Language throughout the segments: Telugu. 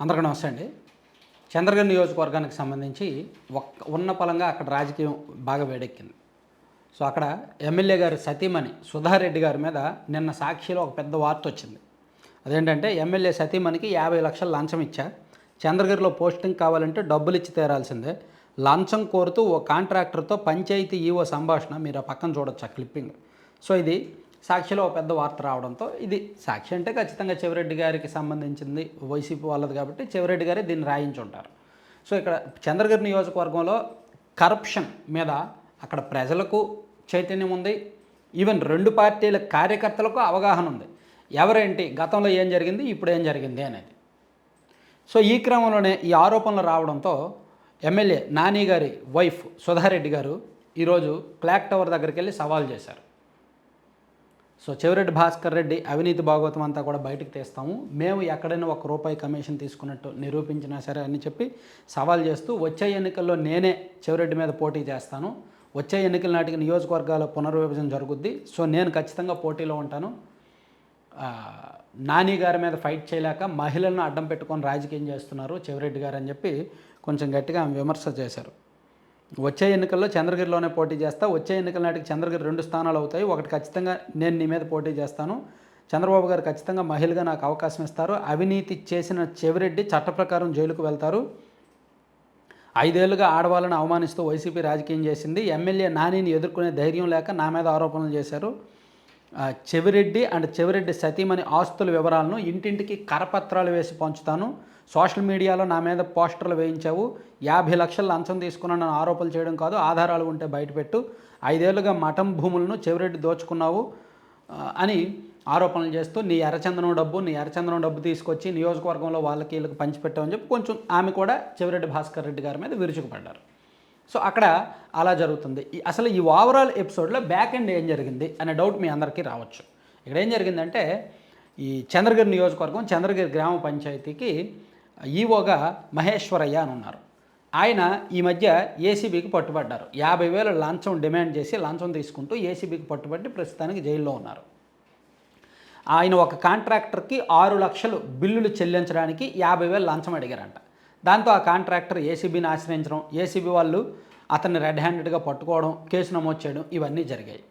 అందరికీ నమస్తే అండి. చంద్రగిరి నియోజకవర్గానికి సంబంధించి ఒక్క ఉన్న పలంగా అక్కడ రాజకీయం బాగా వేడెక్కింది. సో అక్కడ ఎమ్మెల్యే గారి సతీమణి సుధారెడ్డి గారి మీద నిన్న సాక్షిలో ఒక పెద్ద వార్త వచ్చింది. అదేంటంటే ఎమ్మెల్యే సతీమణికి యాభై లక్షలు లంచం ఇచ్చా. చంద్రగిరిలో పోస్టింగ్ కావాలంటే డబ్బులు ఇచ్చి తీరాల్సిందే. లంచం కోరుతూ ఓ కాంట్రాక్టర్తో పంచాయతీ ఈవో సంభాషణ మీరు ఆ పక్కన చూడొచ్చు ఆ క్లిప్పింగ్. సో ఇది సాక్షిలో ఒక పెద్ద వార్త రావడంతో ఇది సాక్షి అంటే ఖచ్చితంగా చెవిరెడ్డి గారికి సంబంధించింది వైసీపీ వాళ్ళది కాబట్టి చెవిరెడ్డి గారే దీన్ని రాయించి ఉంటారు సో ఇక్కడ చంద్రగిరి నియోజకవర్గంలో కరప్షన్ మీద అక్కడ ప్రజలకు చైతన్యం ఉంది. ఈవెన్ రెండు పార్టీల కార్యకర్తలకు అవగాహన ఉంది. ఎవరేంటి గతంలో ఏం జరిగింది ఇప్పుడు ఏం జరిగింది అనేది. సో ఈ క్రమంలోనే ఈ ఆరోపణలు రావడంతో ఎమ్మెల్యే నాని గారి వైఫ్ సుధారెడ్డి గారు ఈరోజు క్లాక్ టవర్ దగ్గరికి వెళ్ళి సవాల్ చేశారు. సో చెవిరెడ్డి భాస్కర్ రెడ్డి అవినీతి భాగవతం అంతా కూడా బయటకు తీస్తాము. మేము ఎక్కడైనా ఒక రూపాయి కమిషన్ తీసుకున్నట్టు నిరూపించినా సరే అని చెప్పి సవాల్ చేస్తూ వచ్చే ఎన్నికల్లో నేనే చెవిరెడ్డి మీద పోటీ చేస్తాను. వచ్చే ఎన్నికల నాటికి నియోజకవర్గాల పునర్విభజన జరుగుద్ది. సో నేను ఖచ్చితంగా పోటీలో ఉంటాను. నాని గారి మీద ఫైట్ చేయలేక మహిళలను అడ్డం పెట్టుకొని రాజకీయం చేస్తున్నారు చెవిరెడ్డి గారు అని చెప్పి కొంచెం గట్టిగా ఆమె విమర్శ చేశారు. వచ్చే ఎన్నికల్లో చంద్రగిరిలోనే పోటీ చేస్తా వచ్చే ఎన్నికల నాటికి చంద్రగిరి రెండు స్థానాలు అవుతాయి. ఒకటి ఖచ్చితంగా నేను నీ మీద పోటీ చేస్తాను. చంద్రబాబు గారు ఖచ్చితంగా మహిళగా నాకు అవకాశం ఇస్తారు. అవినీతి చేసిన చెవిరెడ్డి చట్ట ప్రకారం జైలుకు వెళ్తారు. ఐదేళ్ళుగా ఆడవాళ్ళని అవమానిస్తూ వైసీపీ రాజకీయం చేసింది. ఎమ్మెల్యే నానిని ఎదుర్కొనే ధైర్యం లేక నా మీద ఆరోపణలు చేశారు. చెవిరెడ్డి అండ్ చెవిరెడ్డి సతీమణి ఆస్తుల వివరాలను ఇంటింటికి కరపత్రాలు వేసి పంచుతాను. సోషల్ మీడియాలో నా మీద పోస్టర్లు వేయించావు. యాభై లక్షల లంచం తీసుకున్నాను ఆరోపణలు చేయడం కాదు. ఆధారాలు ఉంటే బయటపెట్టు. ఐదేళ్ళుగా మఠం భూములను చెవిరెడ్డి దోచుకున్నావు అని ఆరోపణలు చేస్తూ నీ ఎర్రచందనం డబ్బు నీ ఎర్రచందనం డబ్బు తీసుకొచ్చి నియోజకవర్గంలో వాళ్ళకి వీళ్ళకి పంచిపెట్టామని చెప్పి కొంచెం ఆమె కూడా చెవిరెడ్డి భాస్కర్ రెడ్డి గారి మీద విరుచుకుపడ్డారు. సో అక్కడ అలా జరుగుతుంది. అసలు ఈ ఓవరాల్ ఎపిసోడ్లో బ్యాక్ ఎండ్ ఏం జరిగింది అనే డౌట్ మీ అందరికీ రావచ్చు. ఇక్కడ ఏం జరిగిందంటే ఈ చంద్రగిరి నియోజకవర్గం చంద్రగిరి గ్రామ పంచాయతీకి ఈవోగా మహేశ్వరయ్య అని ఉన్నారు. ఆయన ఈ మధ్య ఏసీబీకి పట్టుబడ్డారు. యాభై వేల లంచం డిమాండ్ చేసి లంచం తీసుకుంటూ ఏసీబీకి పట్టుబట్టి ప్రస్తుతానికి జైల్లో ఉన్నారు. ఆయన ఒక కాంట్రాక్టర్కి ఆరు లక్షలు బిల్లులు చెల్లించడానికి యాభై వేలు లంచం అడిగారంట. దాంతో ఆ కాంట్రాక్టర్ ఏసీబీని ఆశ్రయించడం ఏసీబీ వాళ్ళు అతన్ని రెడ్ హ్యాండెడ్గా పట్టుకోవడం కేసు నమోదు చేయడం ఇవన్నీ జరిగాయి.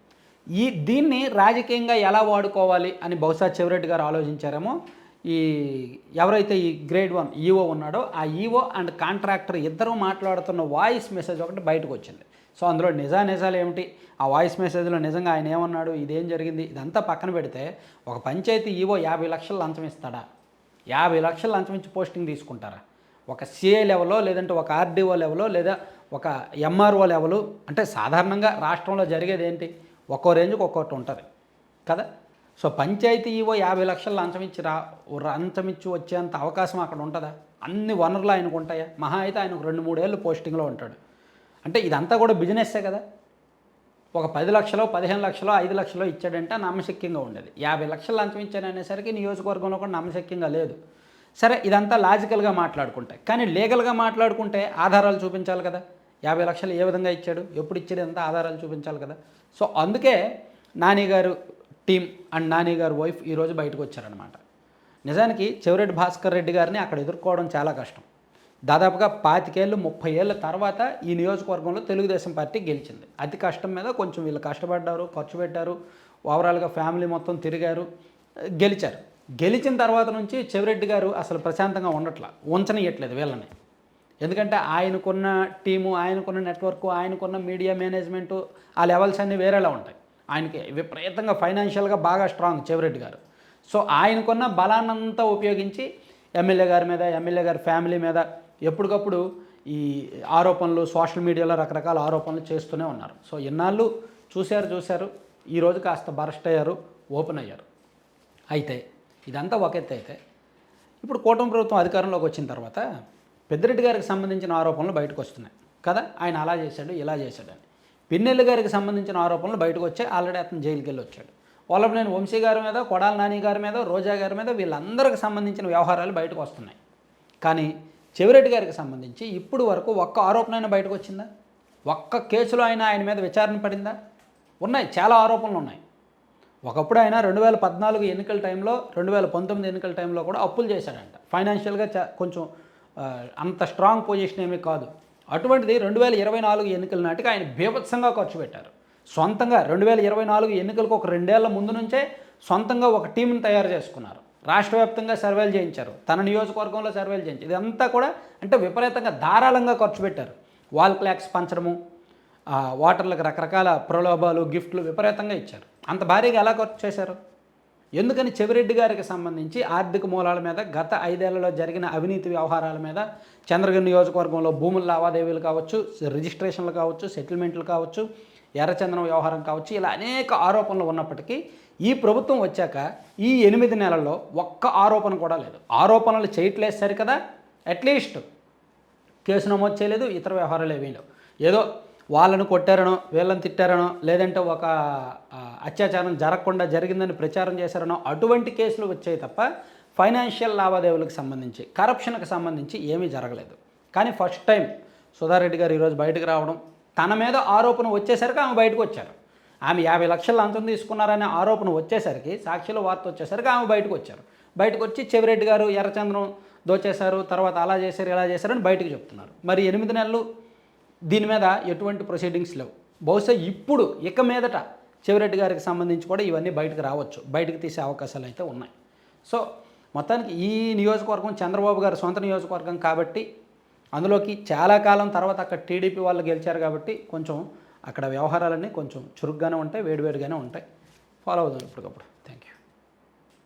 ఈ దీన్ని రాజకీయంగా ఎలా వాడుకోవాలి అని బహుశా చెవిరెడ్డి గారు ఆలోచించారేమో ఈ ఎవరైతే ఈ గ్రేడ్ వన్ ఈఓ ఉన్నాడో ఆ ఈఓ అండ్ కాంట్రాక్టర్ ఇద్దరూ మాట్లాడుతున్న వాయిస్ మెసేజ్ ఒకటి బయటకు వచ్చింది. సో అందులో నిజా నిజాలు ఏమిటి? ఆ వాయిస్ మెసేజ్లో నిజంగా ఆయన ఏమన్నాడు? ఇదేం జరిగింది? ఇదంతా పక్కన పెడితే ఒక పంచాయతీ ఈవో యాభై లక్షలు లంచం ఇస్తాడా? యాభై లక్షలు లంచం ఇచ్చి పోస్టింగ్ తీసుకుంటారా? ఒక సిఏ లెవెల్లో లేదంటే ఒక ఆర్డీఓ లెవెల్లో లేదా ఒక ఎంఆర్ఓ లెవెల్? అంటే సాధారణంగా రాష్ట్రంలో జరిగేది ఏంటి? ఒక్కో రేంజ్కి ఒక్కొక్కటి ఉంటుంది. కదా? సో పంచాయతీ ఈవో యాభై లక్షలు లంచం రా లంచం ఇచ్చి వచ్చేంత అవకాశం అక్కడ ఉంటుందా? అన్ని వనరులు ఆయనకు ఉంటాయా? మహా అయితే ఆయన ఒక రెండు మూడేళ్ళు పోస్టింగ్లో ఉంటాడు. అంటే ఇదంతా కూడా బిజినెస్సే కదా? ఒక పది లక్షలో పదిహేను లక్షలో ఐదు లక్షలో ఇచ్చాడంటే నమ్మశక్యంగా ఉండేది. యాభై లక్షలు లంచం ఇచ్చాను అనేసరికి నియోజకవర్గంలో కూడా నమ్మశక్యంగా లేదు. సరే ఇదంతా లాజికల్గా మాట్లాడుకుంటే. కానీ లీగల్గా మాట్లాడుకుంటే ఆధారాలు చూపించాలి కదా? యాభై లక్షలు ఏ విధంగా ఇచ్చాడు? ఎప్పుడు ఇచ్చాడు? ఎంత ఆధారాలు చూపించాలి కదా? సో అందుకే నాని గారు టీం అండ్ నాని గారు వైఫ్ ఈరోజు బయటకు వచ్చారనమాట నిజానికి చెవిరెడ్డి భాస్కర్ రెడ్డి గారిని అక్కడ ఎదుర్కోవడం చాలా కష్టం. దాదాపుగా పాతికేళ్ళు ముప్పై ఏళ్ళ తర్వాత ఈ నియోజకవర్గంలో తెలుగుదేశం పార్టీ గెలిచింది. అతి కష్టం మీద కొంచెం వీళ్ళు కష్టపడ్డారు ఖర్చు పెట్టారు ఓవరాల్గా ఫ్యామిలీ మొత్తం తిరిగారు గెలిచారు. గెలిచిన తర్వాత నుంచి చెవిరెడ్డి గారు అసలు ప్రశాంతంగా ఉండట్లా ఉంచనియట్లేదు వీళ్ళని. ఎందుకంటే ఆయనకున్న టీము ఆయనకున్న నెట్వర్క్ ఆయనకున్న మీడియా మేనేజ్మెంటు ఆ లెవెల్స్ అన్నీ వేరేలా ఉంటాయి. ఆయనకి విపరీతంగా ఫైనాన్షియల్గా బాగా స్ట్రాంగ్ చెవిరెడ్డి గారు. సో ఆయనకున్న బలాన్నంతా ఉపయోగించి ఎమ్మెల్యే గారి మీద ఎమ్మెల్యే గారి ఫ్యామిలీ మీద ఎప్పటికప్పుడు ఈ ఆరోపణలు సోషల్ మీడియాలో రకరకాల ఆరోపణలు చేస్తూనే ఉన్నారు. సో ఇన్నాళ్ళు చూశారు చూశారు. ఈరోజు కాస్త బరస్ట్ అయ్యారు ఓపెన్ అయ్యారు. అయితే ఇదంతా ఒక ఎత్తు అయితే ఇప్పుడు కూటమి ప్రభుత్వం అధికారంలోకి వచ్చిన తర్వాత పెద్దిరెడ్డి గారికి సంబంధించిన ఆరోపణలు బయటకు వస్తున్నాయి. కదా? ఆయన అలా చేశాడు ఇలా చేశాడని పిన్నెల్లి గారికి సంబంధించిన ఆరోపణలు బయటకు వచ్చాయి. ఆల్రెడీ అతను జైలుకి వెళ్ళి వచ్చాడు. నేను వంశీ గారి మీద కొడాల నాని గారి మీద రోజా గారి మీద వీళ్ళందరికి సంబంధించిన వ్యవహారాలు బయటకు వస్తున్నాయి. కానీ చెవిరెడ్డి గారికి సంబంధించి ఇప్పుడు వరకు ఒక్క ఆరోపణ అయినా బయటకు వచ్చిందా? ఒక్క కేసులో అయినా ఆయన మీద విచారణ పడిందా? ఉన్నాయి. చాలా ఆరోపణలు ఉన్నాయి. ఒకప్పుడు ఆయన రెండు వేల పద్నాలుగు ఎన్నికల టైంలో రెండు వేల పంతొమ్మిది ఎన్నికల టైంలో కూడా అప్పులు చేశాడంట ఫైనాన్షియల్గా కొంచెం అంత స్ట్రాంగ్ పొజిషన్ ఏమీ కాదు. అటువంటిది రెండు వేల ఇరవై నాలుగు ఎన్నికల నాటికి ఆయన బీభత్సంగా ఖర్చు పెట్టారు. సొంతంగా రెండు వేల ఇరవై నాలుగు ఎన్నికలకు ఒక రెండేళ్ళ ముందు నుంచే సొంతంగా ఒక టీంని తయారు చేసుకున్నారు. రాష్ట్ర వ్యాప్తంగా సర్వేలు చేయించారు. తన నియోజకవర్గంలో సర్వేలు చేయించారు. ఇదంతా కూడా అంటే విపరీతంగా ధారాళంగా ఖర్చు పెట్టారు. వాల్ క్లాక్స్ పంచడము ఓటర్లకు రకరకాల ప్రలోభాలు గిఫ్ట్లు విపరీతంగా ఇచ్చారు. అంత భారీగా ఎలా ఖర్చు చేశారు? ఎందుకని చెవిరెడ్డి గారికి సంబంధించి ఆర్థిక మూలాల మీద గత ఐదేళ్ళలో జరిగిన అవినీతి వ్యవహారాల మీద చంద్రగిరి నియోజకవర్గంలో భూముల లావాదేవీలు కావచ్చు రిజిస్ట్రేషన్లు కావచ్చు సెటిల్మెంట్లు కావచ్చు ఎర్రచందనం వ్యవహారం కావచ్చు ఇలా అనేక ఆరోపణలు ఉన్నప్పటికీ ఈ ప్రభుత్వం వచ్చాక ఈ ఎనిమిది నెలల్లో ఒక్క ఆరోపణ కూడా లేదు. ఆరోపణలు చేయట్లేదు సరికదా? అట్లీస్ట్ కేసు నమోదు చేయలేదు ఇతర వ్యవహారాలు ఏమీ లేవు. ఏదో వాళ్ళను కొట్టారనో వీళ్ళని తిట్టారనో లేదంటే ఒక అత్యాచారం జరగకుండా జరిగిందని ప్రచారం చేశారనో అటువంటి కేసులు వచ్చాయి తప్ప ఫైనాన్షియల్ లావాదేవీలకు సంబంధించి కరప్షన్కి సంబంధించి ఏమీ జరగలేదు. కానీ ఫస్ట్ టైం సుధారెడ్డి గారు ఈరోజు బయటకు రావడం తన మీద ఆరోపణ వచ్చేసరికి ఆమె బయటకు వచ్చారు. ఆమె యాభై లక్షల అంతం తీసుకున్నారనే ఆరోపణ వచ్చేసరికి సాక్షిలో వార్త వచ్చేసరికి ఆమె బయటకు వచ్చారు. బయటకు వచ్చి చెవిరెడ్డి గారు ఎర్రచంద్రం దోచేశారు తర్వాత అలా చేశారు ఇలా చేశారు అని బయటకు చెప్తున్నారు. మరి ఎనిమిది నెలలు దీని మీద ఎటువంటి ప్రొసీడింగ్స్ లేవు. బహుశా ఇప్పుడు ఇక మీదట చెవిరెడ్డి గారికి సంబంధించి కూడా ఇవన్నీ బయటకు రావచ్చు. బయటకు తీసే అవకాశాలు అయితే ఉన్నాయి. సో మొత్తానికి ఈ నియోజకవర్గం చంద్రబాబు గారి సొంత నియోజకవర్గం కాబట్టి అందులోకి చాలా కాలం తర్వాత అక్కడ టీడీపీ వాళ్ళు గెలిచారు కాబట్టి కొంచెం అక్కడ వ్యవహారాలన్నీ కొంచెం చురుగ్గానే ఉంటాయి వేడివేడిగానే ఉంటాయి. ఫాలో అవుదాం ఇప్పటికప్పుడు.